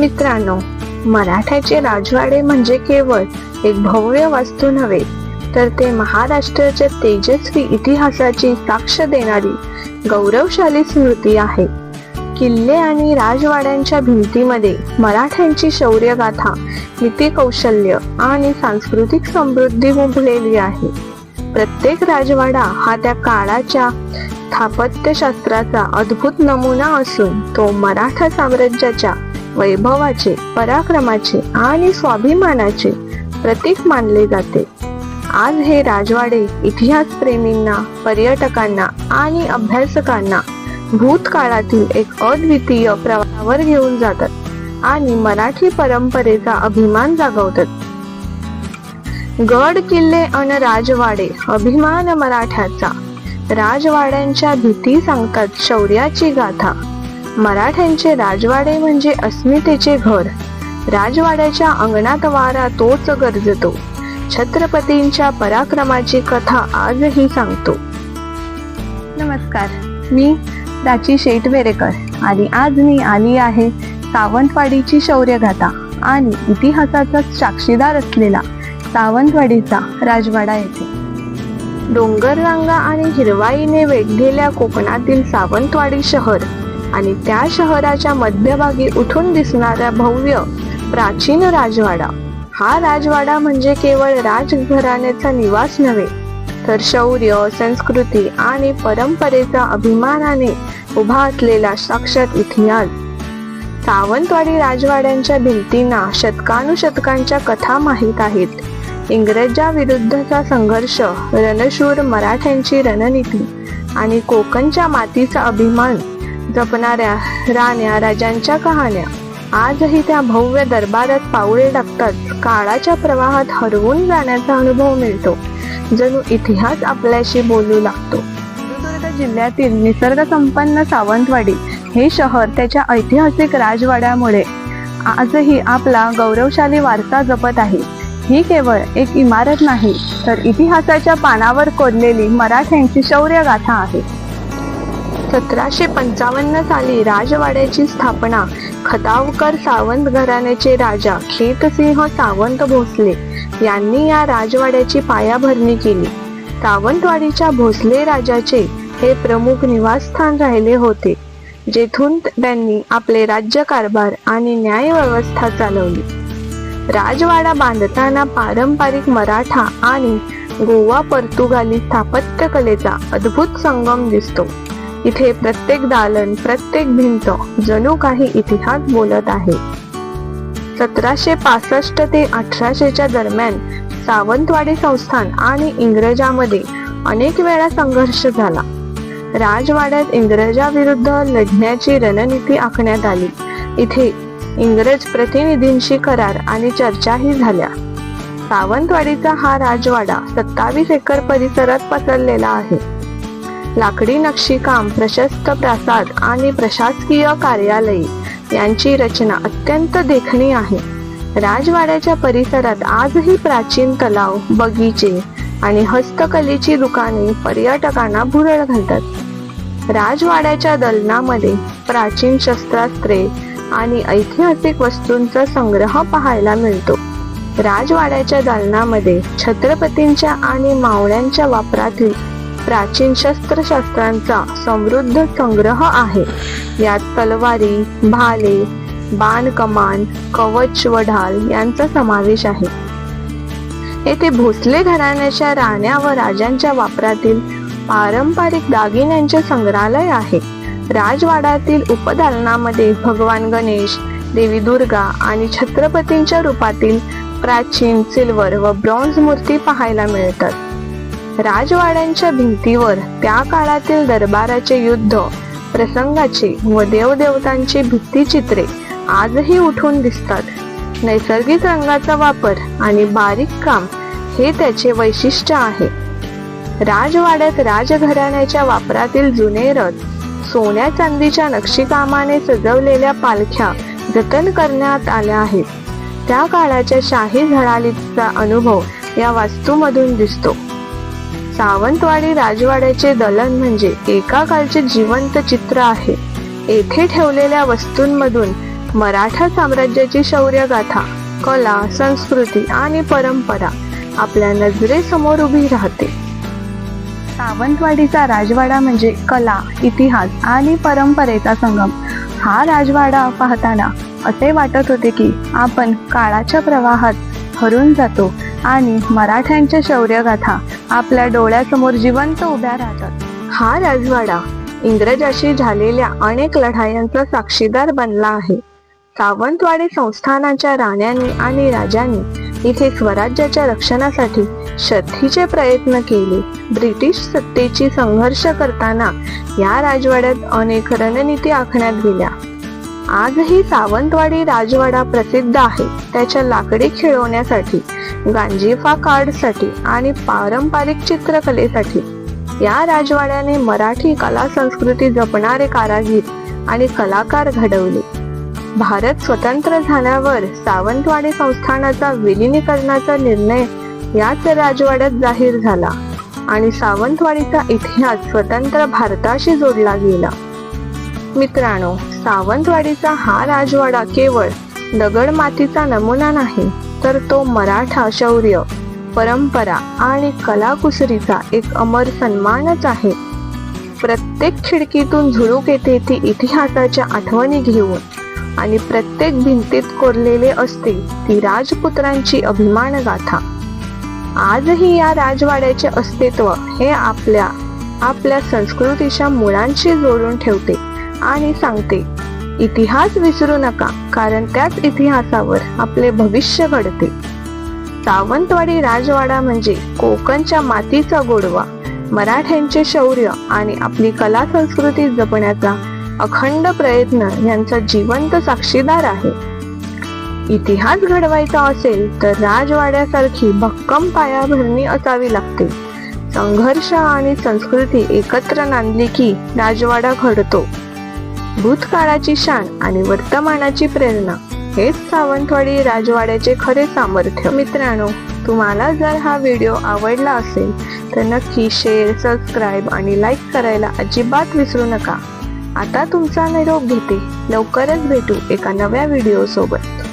मित्रांनो मराठ्याचे राजवाडे म्हणजे केवळ एक भव्य वास्तू नव्हे तर ते महाराष्ट्राच्या तेजस्वी इतिहासाची साक्ष देणारी गौरवशाली स्मृती आहे. किल्ले आणि राजवाड्यांच्या भिंतीमध्ये मराठ्यांची शौर्यगाथा नीती कौशल्य आणि सांस्कृतिक समृद्धी मुंबलेली आहे. प्रत्येक राजवाडा हा त्या काळाच्या स्थापत्यशास्त्राचा अद्भुत नमुना असून तो मराठा साम्राज्याच्या वैभवाचे पराक्रमाचे आणि स्वाभिमानाचे प्रतीक मानले जाते. आज हे राजवाडे इतिहासप्रेमींना पर्यटकांना आणि अभ्यासकांना भूतकाळातील एक अद्वितीय प्रवाहावर घेऊन जातात आणि मराठी परंपरेचा अभिमान जागवतात. गड किल्ले अन राजवाडे अभिमान मराठ्याचा. राजवाड्यांच्या भीती सांगतात शौर्याची गाथा. मराठ्यांचे राजवाडे म्हणजे अस्मितेचे घर. राजवाड्याच्या अंगणात वारा तोच गरजतो. छत्रपतींच्या पराक्रमाची कथा आजही सांगतो. नमस्कार. मी प्राची शेठ बेरेकर आणि आज मी आली आहे सावंतवाडीची शौर्यगाथा आणि इतिहासाचा साक्षीदार असलेला सावंतवाडीचा राजवाडा येथे. डोंगर रांगा आणि हिरवाईने वेढलेल्या कोकणातील सावंतवाडी शहर आणि त्या शहराच्या मध्यभागी उठून दिसणारा भव्य प्राचीन राजवाडा. हा राजवाडा म्हणजे केवळ राजघराण्याचा निवास नव्हे तर शौर्य संस्कृती आणि परंपरेचा अभिमानाने उभा असलेला साक्षात इतिहास. सावंतवाडी राजवाड्यांच्या भिंतींना शतकानुशतकांच्या कथा माहीत आहेत. इंग्रजा विरुद्धचा संघर्ष रणशूर मराठ्यांची रणनीती आणि कोकणच्या मातीचा अभिमान जपणाऱ्या राण्या राजांच्या कहाण्या. आजही त्या भव्य दरबारात पाऊले टाकतात. काळाच्या प्रवाहात हरवून जाण्याचा अनुभव मिळतो. जणू इतिहास आपल्याशी बोलू लागतो. सिंधुदुर्ग जिल्ह्यातील निसर्ग संपन्न सावंतवाडी हे शहर त्याच्या ऐतिहासिक राजवाड्यामुळे. आजही आपला गौरवशाली वारसा जपत आहे. ही केवळ एक इमारत नाही तर इतिहासाच्या पानावर कोरलेली मराठ्यांची शौर्यगाथा आहे. सतराशे पंचावन्न साली राजवाड्याची स्थापना खतावकर सावंत घराण्याचे राजा खेतसिंह सावंत भोसले यांनी या राजवाड्याची पायाभरणी केली. सावंतवाडीच्या भोसले राजाचे हे प्रमुख निवासस्थान राहिले होते जेथून त्यांनी आपले राज्यकारभार आणि न्यायव्यवस्था चालवली. राजवाडा बांधताना पारंपरिक मराठा आणि गोवा पोर्तुगाली स्थापत्यकलेचा अद्भुत संगम दिसतो. इथे प्रत्येक दालन प्रत्येक भिंत जणू काही इतिहास बोलत आहे. सतराशे पासष्ट ते अठराशेच्या दरम्यान सावंतवाडी संस्थान आणि इंग्रजामध्ये अनेक वेळा संघर्ष झाला. राजवाड्यात इंग्रजाविरुद्ध लढण्याची रणनीती आखण्यात आली. इथे इंग्रज प्रतिनिधींशी करार आणि चर्चाही झाल्या. सावंतवाडीचा हा राजवाडा सत्तावीस एकर परिसरात पसरलेला आहे. लाकडी नक्षीकाम प्रशस्त प्रासाद आणि प्रशासकीय कार्यालये यांची रचना अत्यंत देखणी आहे. राजवाड्याच्या परिसरात आजही प्राचीन तलाव बगीचे आणि हस्तकलेची दुकाने पर्यटकांना भुरळ घालतात. राजवाड्याच्या दलनामध्ये प्राचीन शस्त्रास्त्रे आणि ऐतिहासिक वस्तूंचा संग्रह पाहायला मिळतो. राजवाड्याच्या दालनामध्ये छत्रपतींच्या आणि मावळ्यांच्या वापरातील प्राचीन शस्त्रशास्त्रांचा समृद्ध संग्रह आहे. यात तलवारी भाले बाण कमान कवच व ढाल यांचा समावेश आहे. येथे भोसले घराण्याच्या राण्या व राजांच्या वापरातील पारंपरिक दागिन्यांचे संग्रहालय आहे. राजवाड्यातील उपदालनामध्ये भगवान गणेश देवी दुर्गा आणि छत्रपतींच्या रूपातील प्राचीन सिल्वर व ब्रॉन्झ मूर्ती पाहायला मिळतात. राजवाड्यांच्या भिंतीवर त्या काळातील दरबाराचे युद्ध प्रसंगाचे व देवदेवतांची भित्तीचित्रे आजही उठून दिसतात. नैसर्गिक रंगाचा वापर आणि बारीक काम हे त्याचे वैशिष्ट्य आहे. राजवाड्यात राजघराण्याच्या वापरातील जुने रथ सोन्या चांदीच्या नक्षीकामाने सजवलेल्या पालख्या जतन करण्यात आल्या आहेत. त्या काळाच्या शाही झळालीचा अनुभव या वास्तूमधून दिसतो. सावंतवाडी राजवाड्याचे दलन म्हणजे एका काळचे जिवंत चित्र आहे. येथे ठेवलेल्या वस्तूंमधून मराठा साम्राज्याची शौर्यगाथा कला संस्कृती आणि परंपरा आपल्या नजरेसमोर उभी राहते. सावंतवाडीचा राजवाडा म्हणजे कला इतिहास आणि परंपरेचा संगम. हा राजवाडा पाहताना असे वाटत होते की आपण काळाच्या प्रवाहात हरून जातो आणि मराठ्यांच्या शौर्यगाथा आपल्या डोळ्यासमोर जिवंत उभ्या राहतात. हा राजवाडा इंग्रजाशी झालेल्या अनेक लढायांचा साक्षीदार बनला आहे. सावंतवाडी संस्थानाच्या राण्यांनी आणि राजांनी इथे स्वराज्याच्या रक्षणासाठी शर्थीचे प्रयत्न केले. ब्रिटिश सत्तेची संघर्ष करताना या राजवाड्यात अनेक रणनीती आखण्यात गेल्या. आजही सावंतवाडी राजवाडा प्रसिद्ध आहे. त्याच्या लाकडी खेळवण्यासाठी गांजीफा कार्डसाठी आणि पारंपरिक चित्रकलेसाठी या राजवाड्याने मराठी कला संस्कृती जपणारे कारागीर आणि कलाकार घडवले. भारत स्वतंत्र झाल्यावर सावंतवाडी संस्थानाचा विलिनीकरणाचा निर्णय याच राजवाड्यात जाहीर झाला आणि सावंतवाडीचा इतिहास स्वतंत्र भारताशी जोडला गेला. मित्रांनो सावंतवाडीचा हा राजवाडा केवळ दगड मातीचा नमुना नाही तर तो मराठा शौर्य परंपरा आणि कलाकुसरीचा एक अमर सन्मानच आहे. प्रत्येक खिडकीतून झुळूक येते ती इतिहासाच्या आठवणी घेऊन आणि प्रत्येक भिंतीत कोरलेले असते ती राजपुत्रांची अभिमान गाथा आजही या राजवाड्याचे अस्तित्व हे आपल्या आपल्या संस्कृतीच्या मुळांशी जोडून ठेवते. आणि सांगते इतिहास विसरू नका कारण त्याच इतिहासावर आपले भविष्य घडते. सावंतवाडी राजवाडा म्हणजे कोकणच्या मातीचा गोडवा मराठ्यांचे शौर्य आणि आपली कला संस्कृती जपण्याचा अखंड प्रयत्न यांचा जिवंत साक्षीदार आहे. इतिहास घडवायचा असेल तर राजवाड्यासारखी भक्कम पायाभरणी असावी लागते. संघर्ष आणि संस्कृती एकत्र नांदली की राजवाडा घडतो. भूतकाळाची शान आणि वर्तमानाची प्रेरणा हेच सावंतवाडी राजवाड्याचे खरे सामर्थ्य. मित्रांनो तुम्हाला जर हा व्हिडिओ आवडला असेल तर नक्की शेअर सबस्क्राईब आणि लाईक करायला अजिबात विसरू नका. आता तुमचा निरोप घेते. लवकरच भेटू एका नव्या व्हिडिओ सोबत